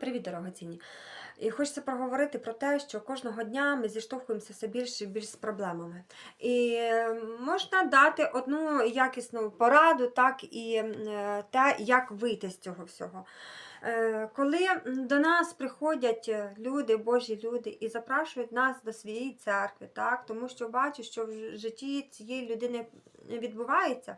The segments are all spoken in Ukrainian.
Привіт, дорогоцінні! І хочеться проговорити про те, що кожного дня ми зіштовхуємося все більше і більше з проблемами. І можна дати одну якісну пораду, так і те, як вийти з цього всього. Е, Коли до нас приходять е, люди, Божі люди, і запрошують нас до своєї церкви, так, тому що бачу, що в житті цієї людини відбувається.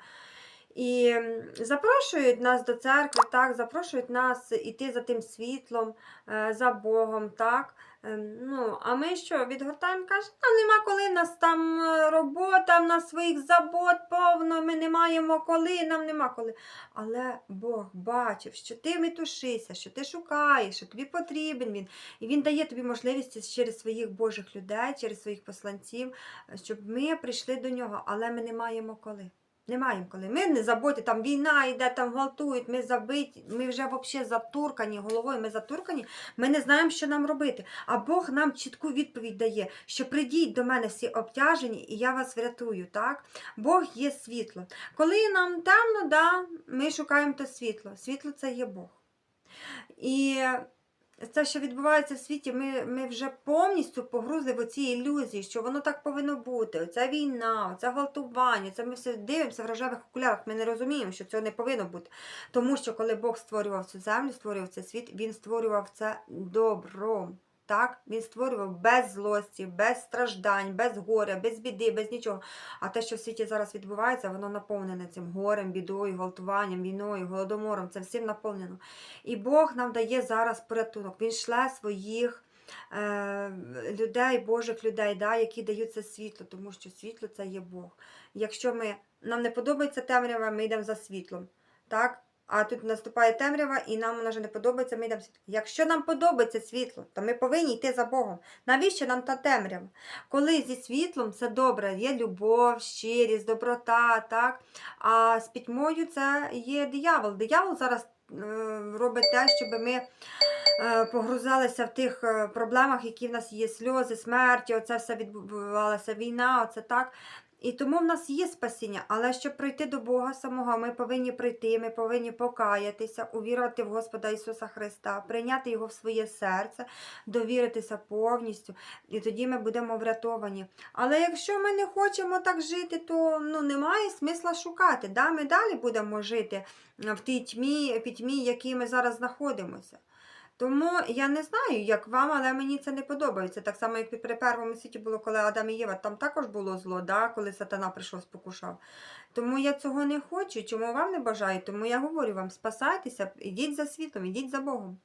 І запрошують нас до церкви, так, запрошують нас іти за тим світлом, е, за Богом, так. Ем, Ну, а ми що, відгортаємо, кажемо, а нема коли, в нас там е, робота, в нас своїх забот повно, ми не маємо коли, нам нема коли. Але Бог бачив, що ти метушишся, що ти шукаєш, що тобі потрібен він. І він дає тобі можливість через своїх Божих людей, через своїх посланців, е, щоб ми прийшли до нього, але ми не маємо коли. Не маємо коли. Ми не забуті, там війна йде, там гвалтують, ми забиті, ми вже взагалі затуркані головою, ми затуркані, ми не знаємо, що нам робити. А Бог нам чітку відповідь дає, що прийдіть до мене всі обтяжені, і я вас врятую. так? Бог є світло. Коли нам темно, да, ми шукаємо то світло. Світло це є Бог. І це, що відбувається в світі, ми, ми вже повністю погрузли в оці ілюзії, що воно так повинно бути. Оця війна, оце гвалтування, це ми все дивимося в рожевих окулярах. Ми не розуміємо, що цього не повинно бути. Тому що коли Бог створював цю землю, створював цей світ, він створював це добром. Так, він створював без злості, без страждань, без горя, без біди, без нічого. А те, що в світі зараз відбувається, воно наповнене цим горем, бідою, гвалтуванням, війною, голодомором. Це всім наповнено. І Бог нам дає зараз порятунок. Він шле своїх е, людей, Божих людей, да, які дають це світло, тому що світло це є Бог. Якщо ми, нам не подобається темрява, ми йдемо за світлом. Так? А тут наступає темрява, і нам вона вже не подобається, ми йдемо світло. Якщо нам подобається світло, то ми повинні йти за Богом. Навіщо нам та темрява? Коли зі світлом це добре, є любов, щирість, доброта, так? А з пітьмою це є диявол. Диявол зараз е, робить те, щоб ми е, погрузалися в тих е, проблемах, які в нас є сльози, смерті, оце все відбувалася війна, оце так. І тому в нас є спасіння, але щоб прийти до Бога самого, ми повинні прийти, ми повинні покаятися, увірувати в Господа Ісуса Христа, прийняти Його в своє серце, довіритися повністю, і тоді ми будемо врятовані. Але якщо ми не хочемо так жити, то ну, немає смисла шукати. Да? Ми далі будемо жити в тій тьмі, пітьмі, в якій ми зараз знаходимося. Тому я не знаю, як вам, але мені це не подобається. Так само, як при першому світі було, коли Адам і Єва, там також було зло, да? Сатана прийшов спокушав. Тому я цього не хочу, чому вам не бажаю, тому я говорю вам, спасайтеся, ідіть за світом, ідіть за Богом.